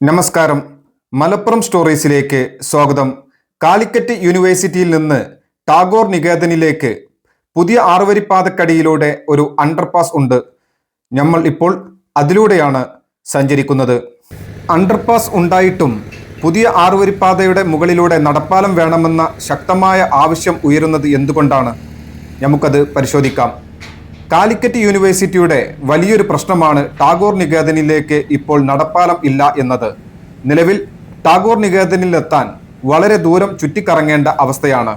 നമസ്കാരം. മലപ്പുറം സ്റ്റോറീസിലേക്ക് സ്വാഗതം. കാലിക്കറ്റ് യൂണിവേഴ്സിറ്റിയിൽ നിന്ന് ടാഗോർ നികേതനിലേക്ക് പുതിയ ആറുവരിപ്പാതക്കടിയിലൂടെ ഒരു അണ്ടർപാസ് ഉണ്ട്. നമ്മൾ ഇപ്പോൾ അതിലൂടെയാണ് സഞ്ചരിക്കുന്നത്. അണ്ടർപാസ് ഉണ്ടായിട്ടും പുതിയ ആറുവരിപ്പാതയുടെ മുകളിലൂടെ നടപ്പാലം വേണമെന്ന ശക്തമായ ആവശ്യം ഉയരുന്നത് എന്തുകൊണ്ടാണ്? നമുക്കത് പരിശോധിക്കാം. കാലിക്കറ്റ് യൂണിവേഴ്സിറ്റിയുടെ വലിയൊരു പ്രശ്നമാണ് ടാഗോർ നികേതനിലേക്ക് ഇപ്പോൾ നടപ്പാലം ഇല്ല എന്നത്. നിലവിൽ ടാഗോർ നികേതനിലെത്താൻ വളരെ ദൂരം ചുറ്റിക്കറങ്ങേണ്ട അവസ്ഥയാണ്.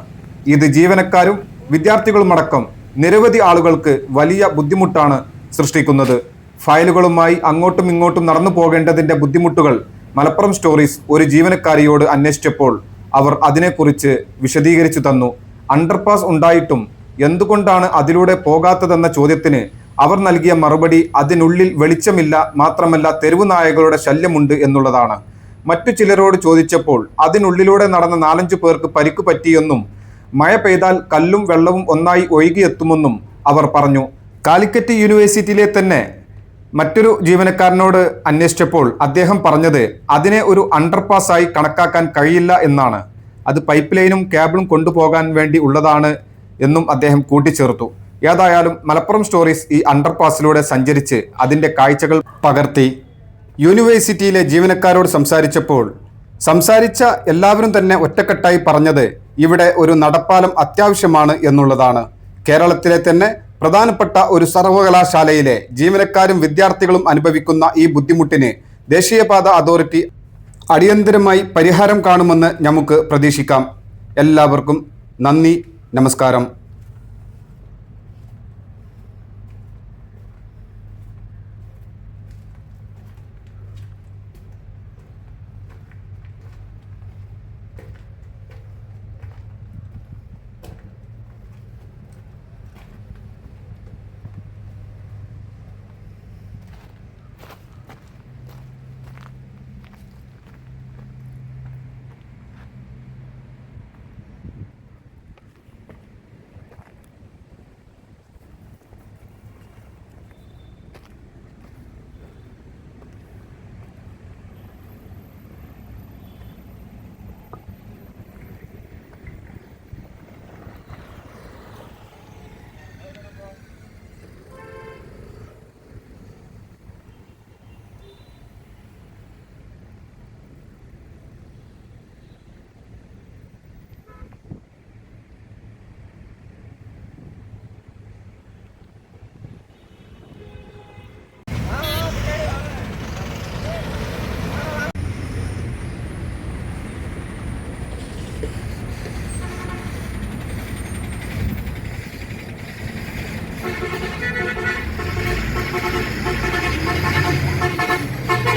ഇത് ജീവനക്കാരും വിദ്യാർത്ഥികളുമടക്കം നിരവധി ആളുകൾക്ക് വലിയ ബുദ്ധിമുട്ടാണ് സൃഷ്ടിക്കുന്നത്. ഫയലുകളുമായി അങ്ങോട്ടും ഇങ്ങോട്ടും നടന്നു പോകേണ്ടതിന്റെ ബുദ്ധിമുട്ടുകൾ മലപ്പുറം സ്റ്റോറീസ് ഒരു ജീവനക്കാരിയോട് അന്വേഷിച്ചപ്പോൾ അവർ അതിനെക്കുറിച്ച് വിശദീകരിച്ചു തന്നു. അണ്ടർപാസ് ഉണ്ടായിട്ടും എന്തുകൊണ്ടാണ് അതിലൂടെ പോകാത്തതെന്ന ചോദ്യത്തിന് അവർ നൽകിയ മറുപടി അതിനുള്ളിൽ വെളിച്ചമില്ല മാത്രമല്ല തെരുവു നായകളുടെ ശല്യമുണ്ട് എന്നുള്ളതാണ്. മറ്റു ചിലരോട് ചോദിച്ചപ്പോൾ അതിനുള്ളിലൂടെ നടന്ന നാലഞ്ചു പേർക്ക് പരിക്കു പറ്റിയെന്നും മഴ പെയ്താൽ കല്ലും വെള്ളവും ഒന്നായി ഒഴുകിയെത്തുമെന്നും അവർ പറഞ്ഞു. കാലിക്കറ്റ് യൂണിവേഴ്സിറ്റിയിലെ തന്നെ മറ്റൊരു ജീവനക്കാരനോട് അന്വേഷിച്ചപ്പോൾ അദ്ദേഹം പറഞ്ഞത് അതിനെ ഒരു അണ്ടർപാസ് ആയി കണക്കാക്കാൻ കഴിയില്ല എന്നാണ്. അത് പൈപ്പ് ലൈനും കേബിളും കൊണ്ടുപോകാൻ വേണ്ടി ഉള്ളതാണ് എന്നും അദ്ദേഹം കൂട്ടിച്ചേർത്തു. ഏതായാലും മലപ്പുറം സ്റ്റോറീസ് ഈ അണ്ടർപാസിലൂടെ സഞ്ചരിച്ച് അതിന്റെ കാഴ്ചകൾ പകർത്തി. യൂണിവേഴ്സിറ്റിയിലെ ജീവനക്കാരോട് സംസാരിച്ചപ്പോൾ സംസാരിച്ച എല്ലാവരും തന്നെ ഒറ്റക്കെട്ടായി പറഞ്ഞത് ഇവിടെ ഒരു നടപ്പാലം അത്യാവശ്യമാണ് എന്നുള്ളതാണ്. കേരളത്തിലെ തന്നെ പ്രധാനപ്പെട്ട ഒരു സർവകലാശാലയിലെ ജീവനക്കാരും വിദ്യാർത്ഥികളും അനുഭവിക്കുന്ന ഈ ബുദ്ധിമുട്ടിന് ദേശീയപാത അതോറിറ്റി അടിയന്തരമായി പരിഹാരം കാണുമെന്ന് നമുക്ക് പ്രതീക്ഷിക്കാം. എല്ലാവർക്കും നന്ദി. നമസ്കാരം Thank you.